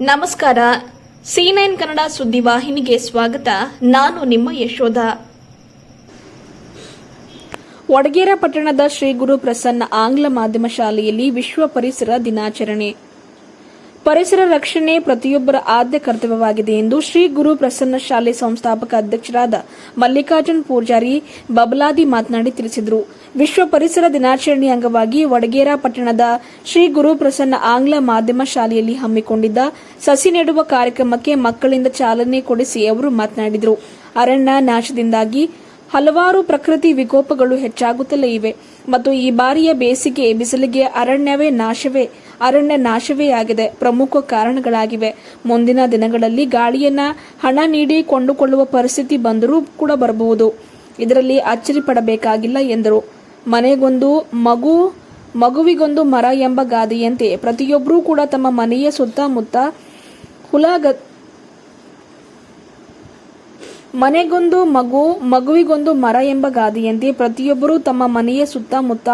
ನಮಸ್ಕಾರ. C nine Kannada ಸುದ್ದಿವಾಹಿನಿಗೆ ಸ್ವಾಗತ. ನಾನು ನಿಮ್ಮ ಯಶೋಧ. ವಡಗೇರ ಪಟ್ಟಣದ ಶ್ರೀ ಗುರು ಪ್ರಸನ್ನ ಆಂಗ್ಲ ಮಾಧ್ಯಮ ಶಾಲೆಯಲ್ಲಿ ವಿಶ್ವ ಪರಿಸರ ದಿನಾಚರಣೆ. ಪರಿಸರ ರಕ್ಷಣೆ ಪ್ರತಿಯೊಬ್ಬರ ಆದ್ಯ ಕರ್ತವ್ಯವಾಗಿದೆ ಎಂದು ಶ್ರೀ ಗುರು ಪ್ರಸನ್ನ ಶಾಲೆ ಸಂಸ್ಥಾಪಕ ಅಧ್ಯಕ್ಷರಾದ ಮಲ್ಲಿಕಾರ್ಜುನ್ ಪೂಜಾರಿ ಬಬಲಾದಿ ಮಾತನಾಡಿ ತಿಳಿಸಿದರು. ವಿಶ್ವ ಪರಿಸರ ದಿನಾಚರಣೆ ಅಂಗವಾಗಿ ವಡಗೇರಾ ಪಟ್ಟಣದ ಶ್ರೀ ಗುರು ಪ್ರಸನ್ನ ಆಂಗ್ಲ ಮಾಧ್ಯಮ ಶಾಲೆಯಲ್ಲಿ ಹಮ್ಮಿಕೊಂಡಿದ್ದ ಸಸಿ ನೆಡುವ ಕಾರ್ಯಕ್ರಮಕ್ಕೆ ಮಕ್ಕಳಿಂದ ಚಾಲನೆ ಕೊಡಿಸಿ ಅವರು ಮಾತನಾಡಿದರು. ಅರಣ್ಯ ನಾಶದಿಂದಾಗಿ ಹಲವಾರು ಪ್ರಕೃತಿ ವಿಕೋಪಗಳು ಹೆಚ್ಚಾಗುತ್ತಲೇ ಇವೆ. ಮತ್ತು ಈ ಬಾರಿಯ ಬೇಸಿಗೆ ಬಿಸಿಲಿಗೆ ಅರಣ್ಯವೇ ನಾಶವೇ, ಅರಣ್ಯ ನಾಶವೇ ಆಗಿದೆ. ಪ್ರಮುಖ ಕಾರಣಗಳಾಗಿವೆ. ಮುಂದಿನ ದಿನಗಳಲ್ಲಿ ಗಾಳಿಯನ್ನ ಹಣ ನೀಡಿ ಕೊಂಡುಕೊಳ್ಳುವ ಪರಿಸ್ಥಿತಿ ಬಂದರೂ ಕೂಡ ಬರಬಹುದು. ಇದರಲ್ಲಿ ಅಚ್ಚರಿ ಪಡಬೇಕಾಗಿಲ್ಲ ಎಂದರು. ಮನೆಗೊಂದು ಮಗು, ಮಗುವಿಗೊಂದು ಮರ ಎಂಬ ಗಾದೆಯಂತೆ ಪ್ರತಿಯೊಬ್ಬರೂ ಕೂಡ ತಮ್ಮ ಮನೆಯ ಸುತ್ತಮುತ್ತ ಹುಲ ಮನೆಗೊಂದು ಮಗು, ಮಗುವಿಗೊಂದು ಮರ ಎಂಬ ಗಾದೆಯಂತೆ ಪ್ರತಿಯೊಬ್ಬರೂ ತಮ್ಮ ಮನೆಯ ಸುತ್ತಮುತ್ತ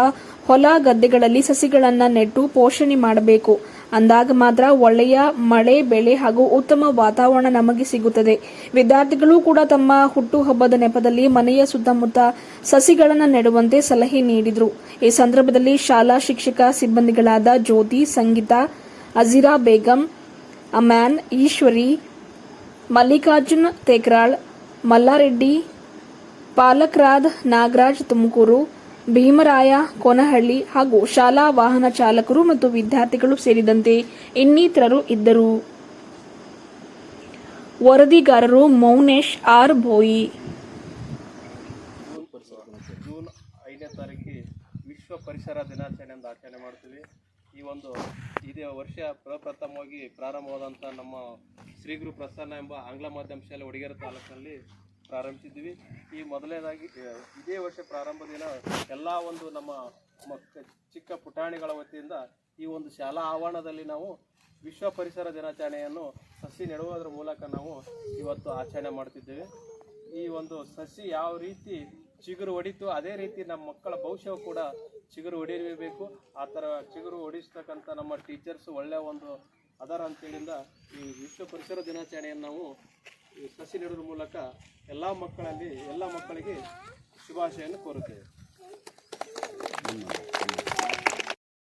ಹೊಲ ಗದ್ದೆಗಳಲ್ಲಿ ಸಸಿಗಳನ್ನ ನೆಟ್ಟು ಪೋಷಣೆ ಮಾಡಬೇಕು. ಅಂದಾಗ ಮಾತ್ರ ಒಳ್ಳೆಯ ಮಳೆ, ಬೆಳೆ ಹಾಗೂ ಉತ್ತಮ ವಾತಾವರಣ ನಮಗೆ ಸಿಗುತ್ತದೆ. ವಿದ್ಯಾರ್ಥಿಗಳು ಕೂಡ ತಮ್ಮ ಹುಟ್ಟುಹಬ್ಬದ ನೆಪದಲ್ಲಿ ಮನೆಯ ಸುತ್ತಮುತ್ತ ಸಸಿಗಳನ್ನು ನೆಡುವಂತೆ ಸಲಹೆ ನೀಡಿದರು. ಈ ಸಂದರ್ಭದಲ್ಲಿ ಶಾಲಾ ಶಿಕ್ಷಕ ಸಿಬ್ಬಂದಿಗಳಾದ ಜ್ಯೋತಿ, ಸಂಗೀತ, ಅಜಿರಾ ಬೇಗಂ, ಅಮ್ಯಾನ್, ಈಶ್ವರಿ, ಮಲ್ಲಿಕಾರ್ಜುನ್ ತೇಕ್ರಾಳ್ ಮಲ್ಲಾರೆಡ್ಡಿ, ಪಾಲಕ್ರಾದ್, ನಾಗರಾಜ್ ತುಮಕೂರು, ಭೀಮರಾಯ, ಕೊನಹಳ್ಳಿ ಹಾಗೂ ಶಾಲಾ ವಾಹನ ಚಾಲಕರು ಮತ್ತು ವಿದ್ಯಾರ್ಥಿಗಳು ಸೇರಿದಂತೆ ಇನ್ನಿತರರು ಇದ್ದರು. ವರದಿಗಾರರು ಮೌನೇಶ್ ಆರ್. ಭೋಯಿ. ಜೂನ್ ಐದನೇ ತಾರೀಕಿಗೆ ವಿಶ್ವ ಪರಿಸರ ದಿನಾಚರಣೆ ಆಚರಣೆ ಮಾಡ್ತೀವಿ. ಈ ಒಂದು ಇದೇ ವರ್ಷ ಪ್ರಪ್ರಥಮವಾಗಿ ಪ್ರಾರಂಭವಾದಂಥ ನಮ್ಮ ಶ್ರೀ ಗುರು ಪ್ರಸನ್ನ ಎಂಬ ಆಂಗ್ಲ ಮಾಧ್ಯಮ ಶಾಲೆ ಒಡಗೇರ ತಾಲೂಕಿನಲ್ಲಿ ಪ್ರಾರಂಭಿಸಿದ್ವಿ ಈ ಮೊದಲನೇದಾಗಿ ಇದೇ ವರ್ಷ ಪ್ರಾರಂಭ ದಿನ ಎಲ್ಲ ಒಂದು ನಮ್ಮ ಮಕ್ಕ ಚಿಕ್ಕ ಪುಟಾಣಿಗಳ ವತಿಯಿಂದ ಈ ಒಂದು ಶಾಲಾ ಆವರಣದಲ್ಲಿ ನಾವು ವಿಶ್ವ ಪರಿಸರ ದಿನಾಚರಣೆಯನ್ನು ಸಸಿ ನೆಡುವುದರ ಮೂಲಕ ನಾವು ಇವತ್ತು ಆಚರಣೆ ಮಾಡ್ತಿದ್ದೇವೆ. ಈ ಒಂದು ಸಸಿ ಯಾವ ರೀತಿ ಚಿಗುರು ಹೊಡಿತು ಅದೇ ರೀತಿ ನಮ್ಮ ಮಕ್ಕಳ ಭವಿಷ್ಯವು ಕೂಡ ಚಿಗುರು ಹೊಡಿಬೇಕು ಆ ಥರ ಚಿಗುರು ಹೊಡಿಸ್ತಕ್ಕಂಥ ನಮ್ಮ ಟೀಚರ್ಸ್ ಒಳ್ಳೆಯ ಒಂದು ಅದರ ಅಂತೇಳಿಂದ ಈ ವಿಶ್ವ ಪರಿಸರ ದಿನಾಚರಣೆಯನ್ನು ನಾವು ಸಸಿ ನೆಡುವ ಮೂಲಕ ಎಲ್ಲ ಮಕ್ಕಳಲ್ಲಿ, ಎಲ್ಲ ಮಕ್ಕಳಿಗೆ ಶುಭಾಶಯನ್ನು ಕೋರುತ್ತೇವೆ.